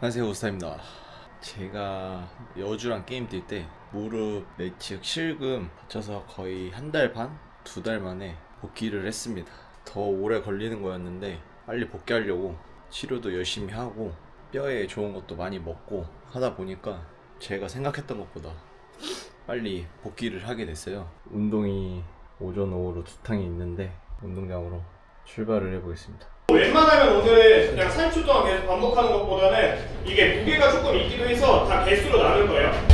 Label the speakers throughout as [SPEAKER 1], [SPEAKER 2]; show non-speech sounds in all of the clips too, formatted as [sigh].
[SPEAKER 1] 안녕하세요 오스타입니다 제가 여주랑 게임 뛸 때 무릎 내측 실금 다쳐서 거의 한 달 반? 두 달 만에 복귀를 했습니다 더 오래 걸리는 거였는데 빨리 복귀하려고 치료도 열심히 하고 뼈에 좋은 것도 많이 먹고 하다 보니까 제가 생각했던 것보다 빨리 복귀를 하게 됐어요 운동이 오전 오후로 두 탕이 있는데 운동장으로 출발을 해보겠습니다
[SPEAKER 2] 웬만하면 오늘은 그냥 30초 동안 계속 반복하는 것보다는 이게 무게가 조금 있기도 해서 다 개수로 나눌 거예요.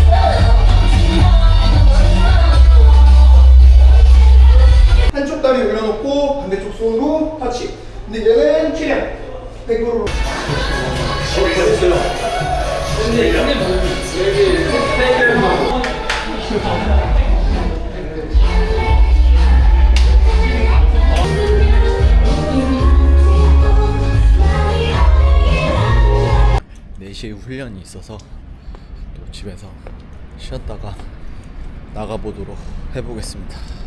[SPEAKER 1] 있어서 또 집에서 쉬었다가 나가보도록 해보겠습니다.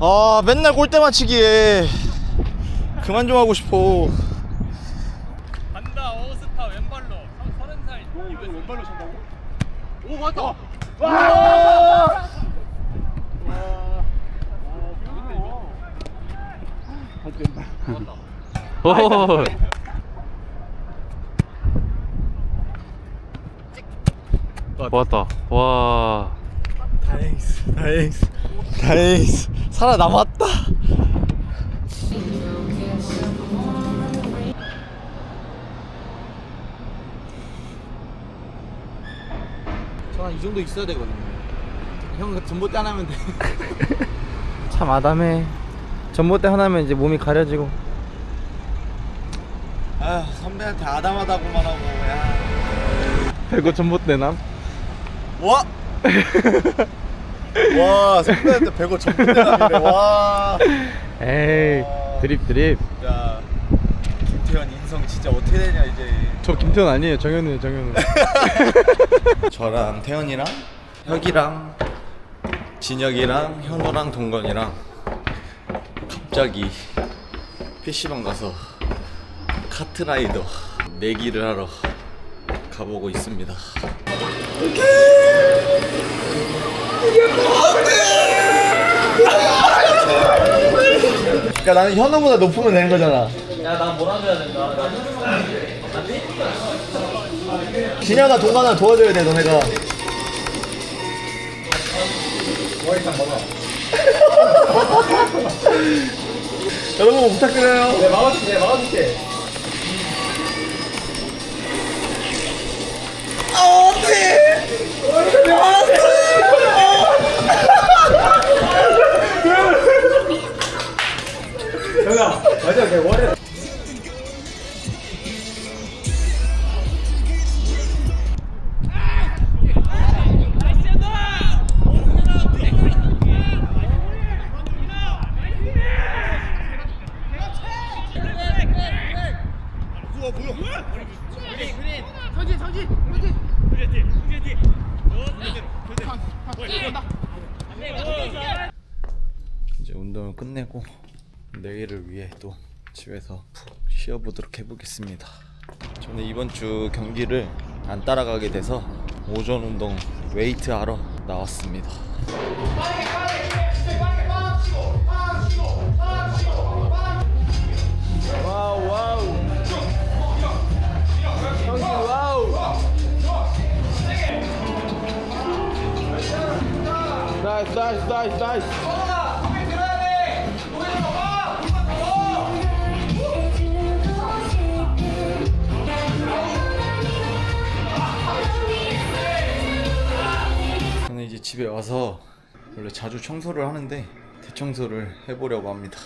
[SPEAKER 1] 아 맨날 골대 맞히기에 그만 좀 하고 싶어.
[SPEAKER 3] 간다 어스타 왼발로 서른 살 이거 왼발로 찬다고? 오 맞다.
[SPEAKER 4] 오. 왔다. 와.
[SPEAKER 1] 다행이스, 다행이스, 다행이스. 살아남았다. 저는 이 정도 있어야 되거든요. 형 전봇대 하나 하면 돼. [laughs]
[SPEAKER 4] 참 아담해. 전봇대 하나면 이제 몸이 가려지고.
[SPEAKER 1] 아 선배한테 아담하다고만 하고 야.
[SPEAKER 4] 배고 전봇대 남?
[SPEAKER 1] 와. [laughs] [laughs] 와 선배한테 배고 전봇대라니래 와.
[SPEAKER 4] 에이. 드립 드립.
[SPEAKER 1] 야 김태현 인성 진짜 어떻게 되냐 이제.
[SPEAKER 4] 저 김태현 아니에요. 정현우예요. 정현우. [laughs]
[SPEAKER 1] 저랑 태현이랑 혁이랑 진혁이랑 현호랑 동건이랑 갑자기 PC방 가서 카트라이더 내기를 하러 가보고 있습니다. 그러니까 나는 현호보다 높으면 되는 거잖아. 진혁아 동건아 도와줘야 돼 너네가. [laughs] 여러분 부탁드려요. 네, 막아줄게, 막아줄게. 이제 운동을 끝내고 내일을 위해 또 집에서 푹 쉬어보도록 해보겠습니다. 저는 이번 주 경기를 안 따라가게 돼서 오전 운동 웨이트 하러 나왔습니다. 와우 나이스 나이스 저는 이제 집에 와서 원래 자주 청소를 하는데 대청소를 해보려고 합니다.